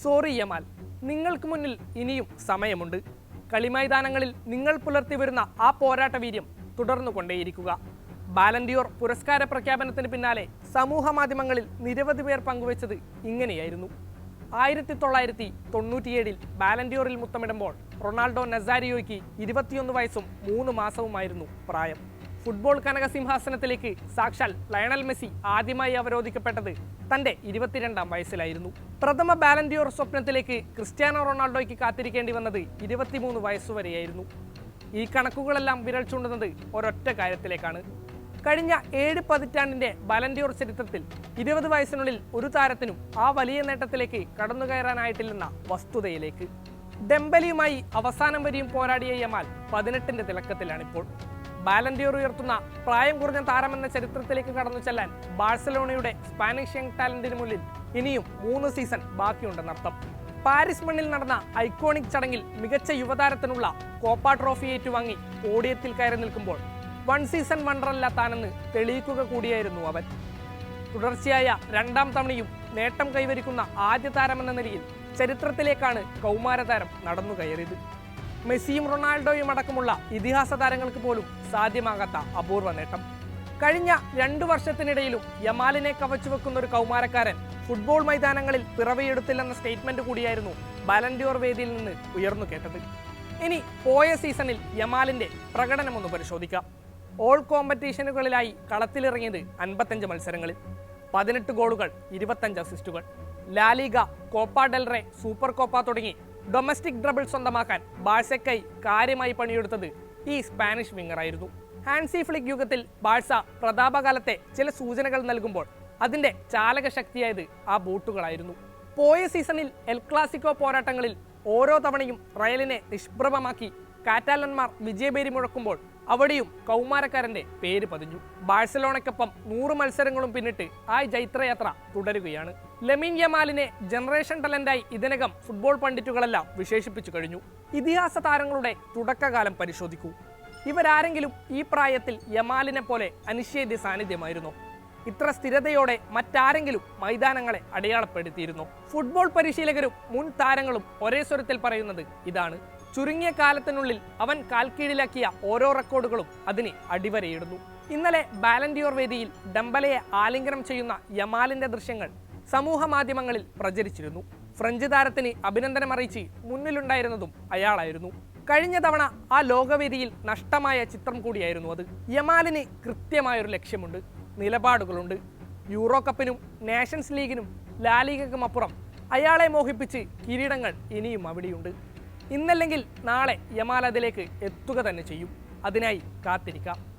Sorry Yamal നിങ്ങൾക്ക് മുന്നിൽ ഇനിയും സമയമുണ്ട്. കളിമൈതാനങ്ങളിൽ നിങ്ങൾ പുലർത്തി വരുന്ന ആ പോരാട്ട വീര്യം തുടർന്നു കൊണ്ടേയിരിക്കുക ബാലൻഡിയോർ പുരസ്കാര പ്രഖ്യാപനത്തിന് പിന്നാലെ സമൂഹ മാധ്യമങ്ങളിൽ നിരവധി പേർ പങ്കുവച്ചത് ഇങ്ങനെയായിരുന്നു. ആയിരത്തി തൊള്ളായിരത്തി തൊണ്ണൂറ്റിയേഴിൽ ബാലൻഡിയോറിൽ മുത്തമിടുമ്പോൾ റൊണാൾഡോ നസാരിയോയ്ക്ക് ഇരുപത്തിയൊന്ന് വയസ്സും മൂന്ന് മാസവുമായിരുന്നു പ്രായം. ഫുട്ബോൾ കനകസിംഹാസനത്തിലേക്ക്. സാക്ഷാൽ ലയണൽ മെസ്സി ആദ്യമായി അവരോധിക്കപ്പെട്ടത് തന്റെ ഇരുപത്തിരണ്ടാം വയസ്സിലായിരുന്നു. പ്രഥമ ബാലൻഡിയോർ സ്വപ്നത്തിലേക്ക് ക്രിസ്ത്യാനോ റൊണാൾഡോയ്ക്ക് കാത്തിരിക്കേണ്ടി വന്നത് ഇരുപത്തിമൂന്ന് വയസ്സുവരെയായിരുന്നു. ഈ കണക്കുകളെല്ലാം വിരൽ ചൂണ്ടുന്നത് ഒരൊറ്റ കാര്യത്തിലേക്കാണ്. കഴിഞ്ഞ ഏഴ് പതിറ്റാണ്ടിന്റെ ബാലൻഡിയോർ ചരിത്രത്തിൽ ഇരുപത് വയസ്സിനുള്ളിൽ ഒരു താരത്തിനും ആ വലിയ നേട്ടത്തിലേക്ക് കടന്നു കയറാനായിട്ടില്ലെന്ന വസ്തുതയിലേക്ക്. ഡെമ്പലിയുമായി അവസാനം വരെയും പോരാടിയ യമാൽ പതിനെട്ടിന്റെ തിളക്കത്തിലാണിപ്പോൾ. ബാലൻഡിയോർ ഉയർത്തുന്ന പ്രായം കുറഞ്ഞ താരമെന്ന ചരിത്രത്തിലേക്ക് കടന്നു ചെല്ലാൻ ബാഴ്സലോണയുടെ സ്പാനിഷ് യങ് ടാലന്റിന് മുന്നിൽ ഇനിയും മൂന്ന് സീസൺ ബാക്കിയുണ്ടെന്നർത്ഥം പാരീസ് മണ്ണിൽ നടന്ന ഐക്കോണിക് ചടങ്ങിൽ മികച്ച യുവതാരത്തിനുള്ള കോപ്പ ട്രോഫി ഏറ്റുവാങ്ങി ഓഡിയത്തിൽ കയറി നിൽക്കുമ്പോൾ വൺ സീസൺ വണ്ടറല്ല താനെന്ന് തെളിയിക്കുക കൂടിയായിരുന്നു അവൻ. തുടർച്ചയായ രണ്ടാം തവണയും നേട്ടം കൈവരിക്കുന്ന ആദ്യ താരമെന്ന നിലയിൽ ചരിത്രത്തിലേക്കാണ് കൗമാരതാരം നടന്നു കയറിയത് മെസ്സിയും റൊണാൾഡോയും അടക്കമുള്ള ഇതിഹാസ താരങ്ങൾക്ക് പോലും സാധ്യമാകാത്ത അപൂർവ നേട്ടം. കഴിഞ്ഞ രണ്ടു വർഷത്തിനിടയിലും യമാലിനെ കവച്ചു വെക്കുന്ന ഒരു കൗമാരക്കാരൻ ഫുട്ബോൾ മൈതാനങ്ങളിൽ പിറവിയെടുത്തില്ലെന്ന സ്റ്റേറ്റ്മെന്റ് കൂടിയായിരുന്നു ബാലൻഡിയോർ വേദിയിൽ നിന്ന് ഉയർന്നു കേട്ടത്. ഇനി പോയ സീസണിൽ യമാലിന്റെ പ്രകടനമൊന്ന് പരിശോധിക്കാം. ഓൾ കോമ്പറ്റീഷനുകളിലായി കളത്തിലിറങ്ങിയത് അൻപത്തഞ്ച് മത്സരങ്ങളിൽ. പതിനെട്ട് ഗോളുകൾ ഇരുപത്തഞ്ച് അസിസ്റ്റുകൾ La Liga Copa del Rey super Copa തുടങ്ങി ഡൊമസ്റ്റിക് ഡ്രബിൾ സ്വന്തമാക്കാൻ ബാഴ്സക്കൈ കാര്യമായി പണിയെടുത്തത് ഈ സ്പാനിഷ് വിങ്ങറായിരുന്നു ഹാൻസി ഫ്ലിക് യുഗത്തിൽ ബാഴ്സ പ്രതാപകാലത്തെ ചില സൂചനകൾ നൽകുമ്പോൾ അതിന്റെ ചാലക ശക്തിയായത് ആ ബൂട്ടുകളായിരുന്നു. പോയ സീസണിൽ എൽ ക്ലാസിക്കോ പോരാട്ടങ്ങളിൽ ഓരോ തവണയും റയലിനെ നിഷ്പ്രഭമാക്കി കാറ്റാലന്മാർ വിജയപേരി മുഴക്കുമ്പോൾ അവിടെയും കൗമാരക്കാരന്റെ പേര് പതിഞ്ഞു. ബാഴ്സലോണയ്ക്കൊപ്പം നൂറ് മത്സരങ്ങളും പിന്നിട്ട് ആ ജൈത്രയാത്ര തുടരുകയാണ്. ലെമിൻ യമാലിനെ ജനറേഷൻ ടലന്റായി ഇതിനകം ഫുട്ബോൾ പണ്ഡിറ്റുകളെല്ലാം വിശേഷിപ്പിച്ചു കഴിഞ്ഞു. ഇതിഹാസ താരങ്ങളുടെ തുടക്കകാലം പരിശോധിക്കൂ. ഇവരാരെങ്കിലും ഈ പ്രായത്തിൽ യമാലിനെ പോലെ അനിശ്ചേദ്യ സാന്നിധ്യമായിരുന്നു? ഇത്ര സ്ഥിരതയോടെ മറ്റാരെങ്കിലും മൈതാനങ്ങളെ അടയാളപ്പെടുത്തിയിരുന്നു? ഫുട്ബോൾ പരിശീലകരും മുൻ താരങ്ങളും ഒരേ സ്വരത്തിൽ പറയുന്നത് ഇതാണ്. ചുരുങ്ങിയ കാലത്തിനുള്ളിൽ അവൻ കാൽക്കീഴിലാക്കിയ ഓരോ റെക്കോർഡുകളും അതിന് അടിവരയിടുന്നു. ഇന്നലെ ബാലൻഡിയോർ വേദിയിൽ ഡംബലയെ ആലിംഗനം ചെയ്യുന്ന യമാലിന്റെ ദൃശ്യങ്ങൾ സമൂഹ മാധ്യമങ്ങളിൽ പ്രചരിച്ചിരുന്നു. ഫ്രഞ്ച് താരത്തിന് അഭിനന്ദനം അറിയിച്ച് മുന്നിലുണ്ടായിരുന്നതും അയാളായിരുന്നു. കഴിഞ്ഞ തവണ ആ ലോകവേദിയിൽ നഷ്ടമായ ചിത്രം കൂടിയായിരുന്നു അത്. യമാലിന് കൃത്യമായൊരു ലക്ഷ്യമുണ്ട്. നിലപാടുകളുണ്ട്. യൂറോ കപ്പിനും നാഷൻസ് ലീഗിനും ലാലിഗക്കും അപ്പുറം അയാളെ മോഹിപ്പിച്ച് കിരീടങ്ങൾ ഇനിയും അവിടെയുണ്ട്. ഇന്നല്ലെങ്കിൽ നാളെ യമാൽ അതിലേക്ക് എത്തുക തന്നെ ചെയ്യും. അതിനായി കാത്തിരിക്കാം.